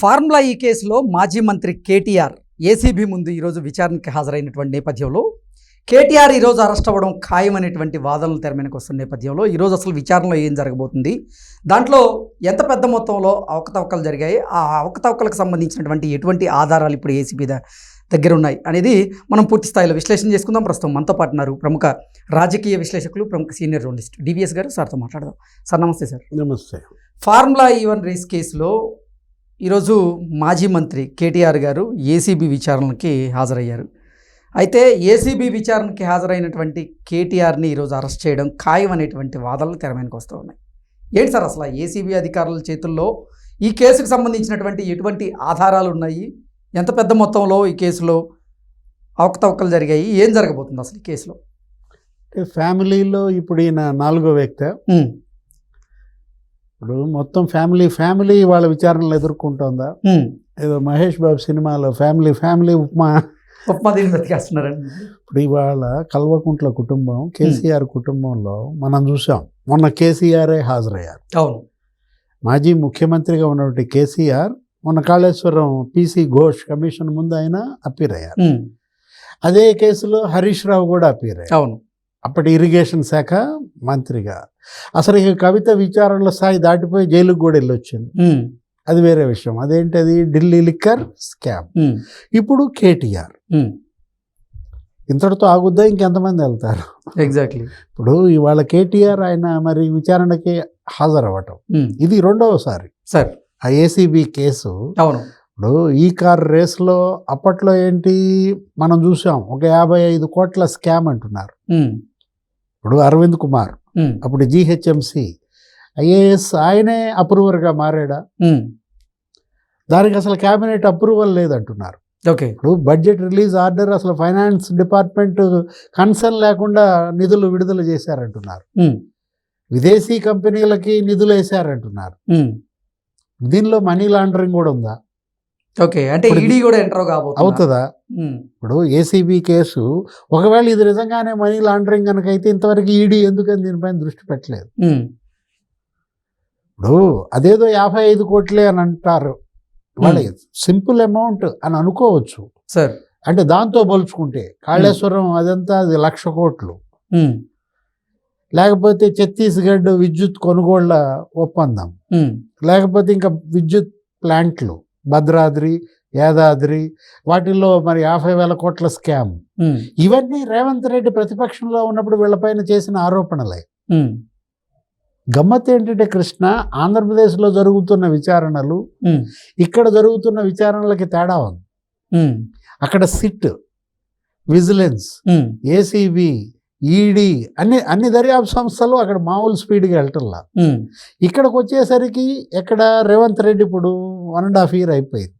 Formula ఈ కేసులో మాజీ మంత్రి కేటీఆర్ ఏసీబీ ముందు ఈరోజు విచారణకి హాజరైనటువంటి నేపథ్యంలో కేటీఆర్ ఈరోజు అరెస్ట్ అవ్వడం ఖాయమనేటువంటి వాదనలు తెర మీదకి వస్తున్న నేపథ్యంలో ఈరోజు అసలు విచారణలో ఏం జరగబోతుంది? దాంట్లో ఎంత పెద్ద మొత్తంలో అవకతవకలు జరిగాయి? ఆ అవకతవకలకు సంబంధించినటువంటి ఎటువంటి ఆధారాలు ఇప్పుడు ఏసీబీ దగ్గర ఉన్నాయి అనేది మనం పూర్తి స్థాయిలో విశ్లేషణ చేసుకుందాం. ప్రస్తుతం మనతో పాటు ఉన్నారు ప్రముఖ రాజకీయ విశ్లేషకులు ప్రముఖ సీనియర్ జర్నలిస్ట్ డివిఎస్ గారు. సార్తో మాట్లాడదాం. సార్ నమస్తే సార్. నమస్తే. ఫార్ములా ఈవెన్ రేస్ కేసులో ఈరోజు మాజీ మంత్రి కేటీఆర్ గారు ఏసీబీ విచారణకి హాజరయ్యారు. అయితే ఏసీబీ విచారణకి హాజరైనటువంటి కేటీఆర్ని ఈరోజు అరెస్ట్ చేయడం ఖాయం అనేటువంటి వాదనలు తెర మీదకి వస్తూ ఉన్నాయి. ఏంటి సార్ అసలు ఏసీబీ అధికారుల చేతుల్లో ఈ కేసుకు సంబంధించినటువంటి ఎటువంటి ఆధారాలు ఉన్నాయి? ఎంత పెద్ద మొత్తంలో ఈ కేసులో అవకతవకలు జరిగాయి? ఏం జరగబోతుంది అసలు ఈ కేసులో? ఫ్యామిలీలో ఇప్పుడు ఈయన నాలుగో వ్యక్తి. ఇప్పుడు మొత్తం ఫ్యామిలీ ఫ్యామిలీ వాళ్ళ విచారణలు ఎదుర్కొంటుందా. ఏదో మహేష్ బాబు సినిమాలో ఫ్యామిలీ ఫ్యామిలీ ఉప్మా. ఉప్మా దీన్ని బతికేస్తున్నారండి ఇప్పుడు ఇవాళ కల్వకుంట్ల కుటుంబం కేసీఆర్ కుటుంబంలో మనం చూసాం. మొన్న కేసీఆరే హాజరయ్యారు. అవును. మాజీ ముఖ్యమంత్రిగా ఉన్నటువంటి కేసీఆర్ మొన్న కాళేశ్వరం పీసీ ఘోష్ కమిషన్ ముందు ఆయన అప్పీర్ అయ్యారు అదే కేసులో హరీష్ రావు కూడా అప్పీర్ అయ్యారు అవును. అప్పటి ఇరిగేషన్ శాఖ మంత్రిగా. అసలు ఇక కవిత విచారణల స్థాయి దాటిపోయి జైలుకు కూడా వెళ్ళొచ్చింది. అది వేరే విషయం. అదేంటది? Delhi liquor scam. ఇప్పుడు కేటీఆర్. ఇంతటితో ఆగుద్దా? ఇంకెంతమంది వెళ్తారు? ఎగ్జాక్ట్లీ ఇప్పుడు ఇవాళ కేటీఆర్ ఆయన మరి విచారణకి హాజరవ్వటం. ఇది రెండవసారి. సార్. ఆ ఏసీబీ కేసు. అవును. ఇప్పుడు ఈ కార్ రేస్లో అప్పట్లో ఏంటి? మనం చూసాం. ఒక యాభై ఐదు కోట్ల స్కామ్ అంటున్నారు. ఇప్పుడు అరవింద్ కుమార్ అప్పుడు జీహెచ్ఎంసి ఐఏఎస్ ఆయనే అప్రూవర్గా మారాడా. దానికి అసలు క్యాబినెట్ అప్రూవల్ లేదంటున్నారు. ఓకే. ఇప్పుడు బడ్జెట్ రిలీజ్ ఆర్డర్ అసలు ఫైనాన్స్ డిపార్ట్మెంట్ కన్సర్న్ లేకుండా నిధులు విడుదల చేశారంటున్నారు. విదేశీ కంపెనీలకి నిధులు వేశారంటున్నారు. దీనిలో మనీ లాండరింగ్ కూడా ఉందా? ఓకే అంటే ఈడీ కూడా ఎంటర్ అవుతుందా? ఇప్పుడు ఏసీబీ కేసు ఒకవేళ ఇది నిజంగానే మనీ లాండరింగ్ కనుక అయితే ఇంతవరకు ఈడీ ఎందుకని దీనిపైన దృష్టి పెట్టలేదు. ఇప్పుడు అదేదో యాభై ఐదు కోట్లే అని అంటారు. వాళ్ళ సింపుల్ అమౌంట్ అని అనుకోవచ్చు. సార్. అంటే దాంతో పోల్చుకుంటే కాళేశ్వరం అదంతా అది లక్ష కోట్లు. లేకపోతే ఛత్తీస్గఢ్ విద్యుత్ కొనుగోళ్ళ ఒప్పందం. లేకపోతే ఇంకా విద్యుత్ ప్లాంట్లు. భద్రాద్రి యాదాద్రి వాటిల్లో మరి యాభై వేల కోట్ల స్కామ్. ఇవన్నీ రేవంత్ రెడ్డి ప్రతిపక్షంలో ఉన్నప్పుడు వీళ్ళపైన చేసిన ఆరోపణలే. గమ్మత్ ఏంటంటే కృష్ణ ఆంధ్రప్రదేశ్లో జరుగుతున్న విచారణలు ఇక్కడ జరుగుతున్న విచారణలకి తేడా ఉంది. అక్కడ సిట్ విజిలెన్స్ ఏసీబీ ఈడీ అన్ని అన్ని దర్యాప్తు సంస్థలు అక్కడ మామూలు స్పీడ్గా వెళ్ళటంలా ఇక్కడికి వచ్చేసరికి ఎక్కడ రేవంత్ రెడ్డి ఇప్పుడు వన్ అండ్ హాఫ్ ఇయర్ అయిపోయింది.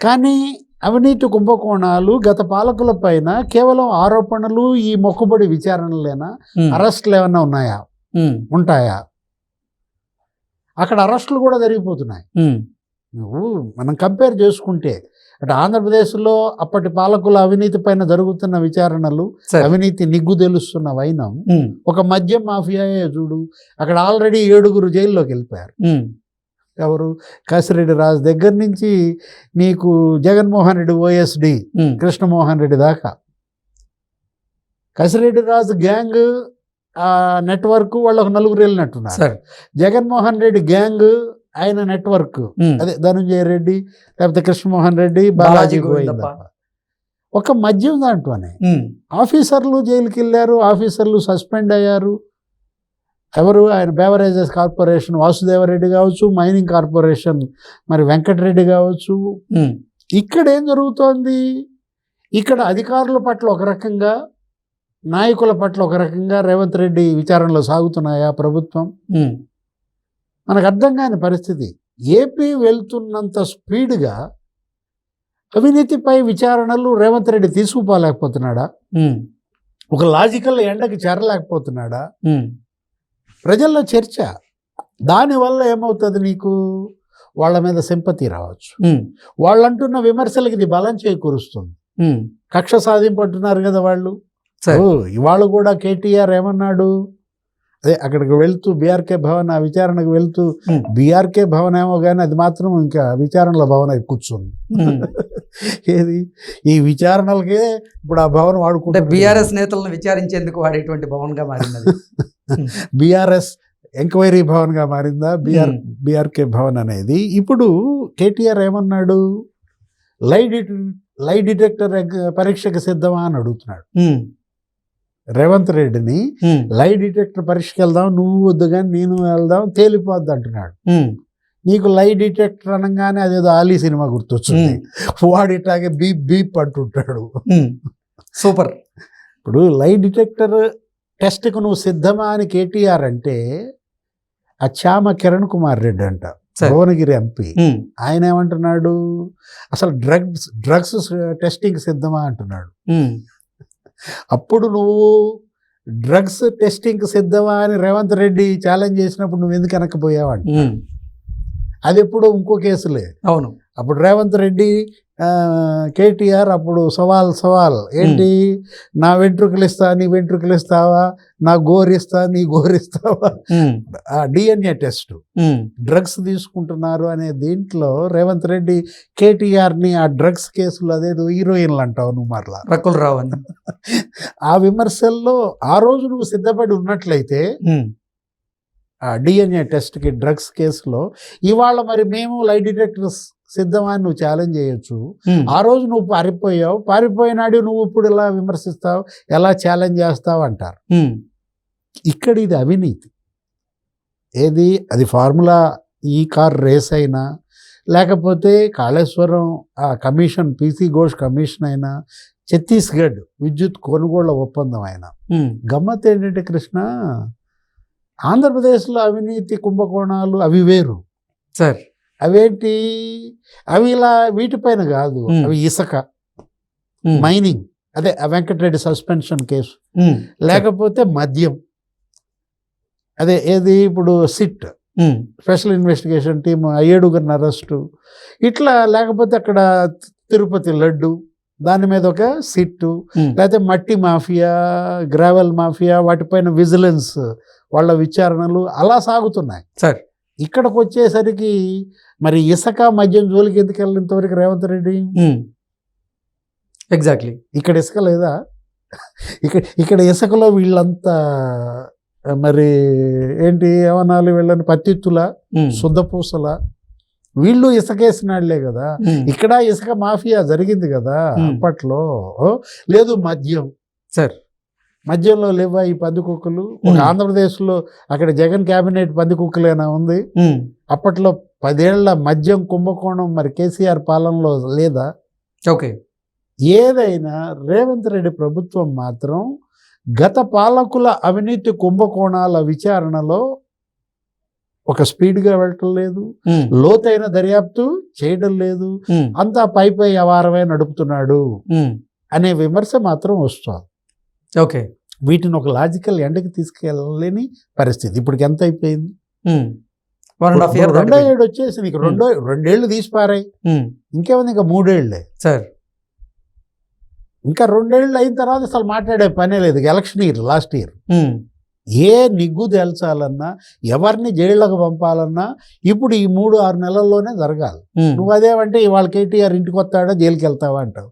కానీ అవినీతి కుంభకోణాలు గత పాలకుల పైన కేవలం ఆరోపణలు ఈ మొక్కుబడి విచారణలేనా అరెస్టులు ఏమన్నా ఉన్నాయా? ఉంటాయా? అక్కడ అరెస్టులు కూడా జరిగిపోతున్నాయి. నువ్వు మనం కంపేర్ చేసుకుంటే అటు ఆంధ్రప్రదేశ్లో అప్పటి పాలకుల అవినీతి పైన జరుగుతున్న విచారణలు అవినీతి నిగ్గు తెలుస్తున్న వైనం ఒక మద్యం మాఫియాయే చూడు అక్కడ ఆల్రెడీ ఏడుగురు జైల్లోకి వెళ్ళిపోయారు. ఎవరు? కాసిరెడ్డి రాజు దగ్గర నుంచి నీకు జగన్మోహన్ రెడ్డి ఓఎస్డి కృష్ణమోహన్ రెడ్డి దాకా. కసిరెడ్డి రాజు గ్యాంగ్ ఆ నెట్వర్క్ వాళ్ళు ఒక నలుగురు వెళ్ళినట్టున్నారు. జగన్మోహన్ రెడ్డి గ్యాంగ్ ఆయన నెట్వర్క్. అదే ధనుంజయ రెడ్డి లేకపోతే కృష్ణమోహన్ రెడ్డి బాలాజీ గోవిందప్ప. గోవిందప్ప. ఒక మద్యం దాంట్లోనే. ఆఫీసర్లు జైలుకి వెళ్ళారు ఆఫీసర్లు సస్పెండ్ అయ్యారు. ఎవరు? ఆయన బేవరేజెస్ కార్పొరేషన్ వాసుదేవరెడ్డి కావచ్చు మైనింగ్ కార్పొరేషన్ మరి వెంకటరెడ్డి కావచ్చు. ఇక్కడ ఏం జరుగుతోంది? ఇక్కడ అధికారుల పట్ల ఒక రకంగా నాయకుల పట్ల ఒక రకంగా రేవంత్ రెడ్డి విచారణలో సాగుతున్నాయా ప్రభుత్వం? మనకు అర్థం కాని పరిస్థితి. ఏపీ వెళ్తున్నంత స్పీడ్గా అవినీతిపై విచారణలు రేవంత్ రెడ్డి తీసుకుపోలేకపోతున్నాడా? ఒక లాజికల్ ఎండకి చేరలేకపోతున్నాడా? ప్రజల్లో చర్చ. దానివల్ల ఏమవుతుంది నీకు? వాళ్ళ మీద సింపతి రావచ్చు. వాళ్ళు అంటున్న విమర్శలకి ఇది బలం చేకూరుస్తుంది. కక్ష సాధింపు అంటున్నారు కదా వాళ్ళు? ఇవాళ కూడా కేటీఆర్ ఏమన్నాడు? అదే అక్కడికి వెళ్తూ బీఆర్కే భవన్ ఆ విచారణకు వెళ్తూ బీఆర్కే భవన్ ఏమో కానీ అది మాత్రం ఇంకా విచారణల భవన్ అయి కూర్చుంది. ఏది? ఈ విచారణలకే ఇప్పుడు ఆ భవన్ వాడుకుంటే బీఆర్ఎస్ నేతలను విచారించేందుకు వాడేటువంటి భవన్గా మారినది. బీఆర్ఎస్ ఎంక్వైరీ భవన్గా మారిందా? బీఆర్ బీఆర్కే భవన్ అనేది. ఇప్పుడు కేటీఆర్ ఏమన్నాడు? లై లై డిటెక్టర్ పరీక్షకు సిద్ధమా అని అడుగుతున్నాడు. రేవంత్ రెడ్డిని లై డిటెక్టర్ పరీక్షకి వెళ్దాం నువ్వు వద్దు కానీ నేను వెళ్దాం తేలిపోద్ది అంటున్నాడు. నీకు లై డిటెక్టర్ అనగానే అదేదో ఆలీ సినిమా గుర్తొచ్చింది. వాడు ఇట్లాగే బీప్ బీప్ అంటుంటాడు. సూపర్. ఇప్పుడు లై డిటెక్టర్ టెస్ట్కు నువ్వు సిద్ధమా అని కేటీఆర్ అంటే ఆ చామ కిరణ్ కుమార్ రెడ్డి అంట. భువనగిరి ఎంపీ. ఆయన ఏమంటున్నాడు? అసలు డ్రగ్స్ డ్రగ్స్ టెస్టింగ్ సిద్ధమా అంటున్నాడు. అప్పుడు నువ్వు డ్రగ్స్ టెస్టింగ్ సిద్ధమా అని రేవంత్ రెడ్డి ఛాలెంజ్ చేసినప్పుడు నువ్వు ఎందుకు వెనక్కిపోయావంట ఉమ్. అది ఎప్పుడు ఇంకో కేసులే. అవును. అప్పుడు రేవంత్ రెడ్డి కేటీఆర్ అప్పుడు సవాల్ సవాల్. ఏంటి? నా వెంట్రుకలు ఇస్తా నీ వెంట్రుకలు ఇస్తావా నా గోరిస్తా నీ గోరిస్తావా? DNA test. డ్రగ్స్ తీసుకుంటున్నారు అనే దీంట్లో రేవంత్ రెడ్డి కేటీఆర్ని ఆ డ్రగ్స్ కేసులు అదేదో హీరోయిన్లు అంటావు నువ్వు మరలా. రకుల్ రావు అని. ఆ విమర్శల్లో ఆ రోజు నువ్వు సిద్ధపడి ఉన్నట్లయితే డిఎన్ఏ టెస్ట్కి డ్రగ్స్ కేసులో ఇవాళ మరి మేము లై డిటెక్టర్స్ సిద్ధమా అని నువ్వు ఛాలెంజ్ చేయొచ్చు. ఆ రోజు నువ్వు పారిపోయావు. పారిపోయినాడు నువ్వు ఇప్పుడు ఎలా విమర్శిస్తావు? ఎలా ఛాలెంజ్ చేస్తావు అంటారు. ఇక్కడ ఇది అవినీతి. ఏది? అది ఫార్ములా ఈ కార్ రేస్ అయినా లేకపోతే కాళేశ్వరం ఆ కమిషన్ పీసీ ఘోష్ కమిషన్ అయినా ఛత్తీస్గఢ్ విద్యుత్ కొనుగోళ్ళ ఒప్పందం అయినా. గమ్మత్ ఏంటంటే కృష్ణ ఆంధ్రప్రదేశ్లో అవినీతి కుంభకోణాలు అవి వేరు. సార్ అవేంటి? అవి ఇలా వీటిపైన కాదు. అవి ఇసుక. మైనింగ్. అదే వెంకటరెడ్డి సస్పెన్షన్ కేసు. లేకపోతే మద్యం. అదే ఏది ఇప్పుడు సిట్. స్పెషల్ ఇన్వెస్టిగేషన్ టీమ్ ఏడుగురిని అరెస్టు. ఇట్లా లేకపోతే అక్కడ తిరుపతి లడ్డు. దాని మీద ఒక సిట్టు. లేకపోతే మట్టి మాఫియా గ్రావెల్ మాఫియా వాటిపైన విజిలెన్స్ వాళ్ళ విచారణలు అలా సాగుతున్నాయి. సార్ ఇక్కడికి వచ్చేసరికి మరి ఇసుక మద్యం జోలికి ఎందుకు వెళ్ళిన ఇంతవరకు రేవంత్ రెడ్డి? ఎగ్జాక్ట్లీ ఇక్కడ ఇసుక లేదా? ఇక్కడ ఇక్కడ ఇసుకలో వీళ్ళంతా మరి ఏంటి ఏమనాలి వీళ్ళని? పత్తిత్తుల శుద్ధపూసల వీళ్ళు ఇసుకేసినాళ్ళే కదా. ఇక్కడ ఇసుక మాఫియా జరిగింది కదా. అప్పట్లో. లేదు మద్యం. సార్ మద్యంలో లేవా ఈ పందికొక్కులు? ఒక Hmm. ఆంధ్రప్రదేశ్లో అక్కడ జగన్ క్యాబినెట్ పందికొక్కులేనా ఉంది? అప్పట్లో పదేళ్ళ మద్యం కుంభకోణం మరి కేసీఆర్ పాలనలో లేదా? ఓకే. ఏదైనా రేవంత్ రెడ్డి ప్రభుత్వం మాత్రం గత పాలకుల అవినీతి కుంభకోణాల విచారణలో ఒక స్పీడ్గా వెళ్ళటం లేదు లోతైన దర్యాప్తు చేయడం లేదు అంతా పై పై వ్యవహారమే నడుపుతున్నాడు అనే విమర్శ మాత్రం వస్తుంది. ఓకే. వీటిని ఒక లాజికల్ ఎండకి తీసుకెళ్ళలేని పరిస్థితి. ఇప్పటికి ఎంత అయిపోయింది? Um, one and half year రెండో ఏడు వచ్చేసి నీకు రెండో రెండేళ్ళు తీసిపారాయి ఇంకేముంది? ఇంకా మూడేళ్ళే సార్. ఇంకా రెండేళ్ళు అయిన తర్వాత అసలు మాట్లాడే పనే లేదు. Election year last year. ఏ నిగ్గు తేల్చాలన్నా ఎవరిని జైళ్ళకు పంపాలన్నా ఇప్పుడు ఈ మూడు ఆరు నెలల్లోనే జరగాలి. నువ్వు అదేమంటే ఇవాళ కేటీఆర్ ఇంటికి వస్తాడా జైలుకి వెళ్తావా అంటావు.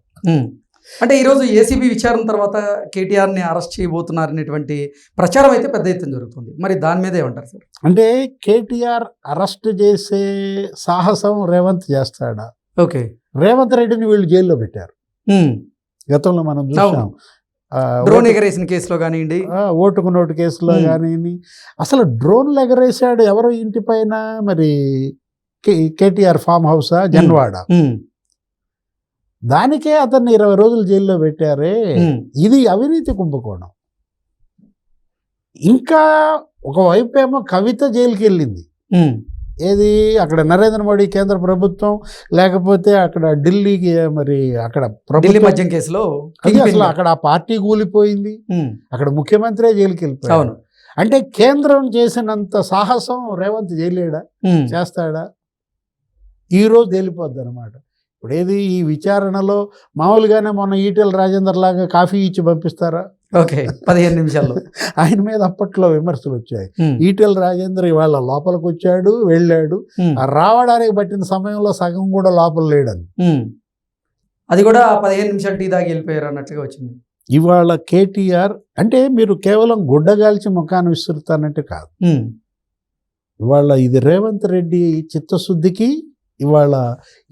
అంటే ఈరోజు ఏసీబీ విచారణ తర్వాత కేటీఆర్ని అరెస్ట్ చేయబోతున్నారనేటువంటి ప్రచారం అయితే పెద్ద ఎత్తున జరుగుతుంది. మరి దాని మీద ఏమంటారు సార్? అంటే కేటీఆర్ అరెస్ట్ చేసే సాహసం రేవంత్ చేస్తాడా? ఓకే. రేవంత్ రెడ్డిని వీళ్ళు జైల్లో పెట్టారు. గతంలో మనం చూసాం. డ్రోన్ ఎగరేసిన కేసులో కానివ్వండి. ఓటుకు నోటు కేసులో Hmm. కానీ అసలు డ్రోన్లు ఎగరేశాడు ఎవరో? ఇంటి పైన మరి కేటీఆర్ ఫామ్ హౌసా? జన్వాడ? దానికే అతన్ని ఇరవై రోజులు జైల్లో పెట్టారే. ఇది అవినీతి కుంభకోణం. ఇంకా ఒకవైపు ఏమో కవిత జైలుకి వెళ్ళింది ఏది అక్కడ నరేంద్ర మోడీ కేంద్ర ప్రభుత్వం లేకపోతే అక్కడ ఢిల్లీకి మరి అక్కడ ప్రభుత్వం. కేసులో అసలు. అక్కడ ఆ పార్టీ కూలిపోయింది. అక్కడ ముఖ్యమంత్రి జైలుకి వెళ్ళిపోయాడు అవును. అంటే కేంద్రం చేసినంత సాహసం రేవంత్ చేయలేడా చేస్తాడా? ఈ రోజు తేలిపోద్ది అనమాట ఇప్పుడు ఏది ఈ విచారణలో మామూలుగానే మొన్న ఈటెల రాజేందర్ లాగా కాఫీ ఇచ్చి పంపిస్తారా? ఓకే పదిహేను నిమిషాల్లో. ఆయన మీద అప్పట్లో విమర్శలు వచ్చాయి. ఈటెల రాజేంద్ర ఇవాళ లోపలికి వచ్చాడు వెళ్ళాడు. రావడానికి పట్టిన సమయంలో సగం కూడా లోపల లేడని. అది కూడా పదిహేను నిమిషాలు టీ దాగి వెళ్ళిపోయారు అన్నట్లుగా వచ్చింది. ఇవాళ కేటీఆర్ అంటే మీరు కేవలం గుడ్డగాల్చి ముఖాన్ని విసురుతానంటే కాదు. ఇవాళ ఇది రేవంత్ రెడ్డి చిత్తశుద్ధికి ఇవాళ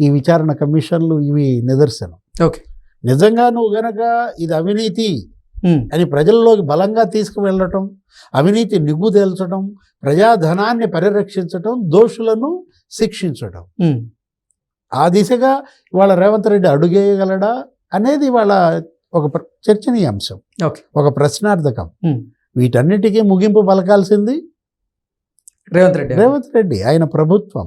ఈ విచారణ కమిషన్లు ఇవి నిదర్శనం. ఓకే. నిజంగా నువ్వు గనక ఇది అవినీతి అని ప్రజల్లోకి బలంగా తీసుకువెళ్ళటం అవినీతి నిగ్గు తేల్చడం ప్రజాధనాన్ని పరిరక్షించటం దోషులను శిక్షించటం. ఉమ్, ఆ దిశగా ఇవాళ రేవంత్ రెడ్డి అడుగేయగలడా అనేది ఇవాళ ఒక చర్చనీయాంశం. ఓకే. ఒక ప్రశ్నార్థకం. వీటన్నిటికీ ముగింపు పలకాల్సింది రేవంత్ రెడ్డి. రేవంత్ రెడ్డి ఆయన ప్రభుత్వం.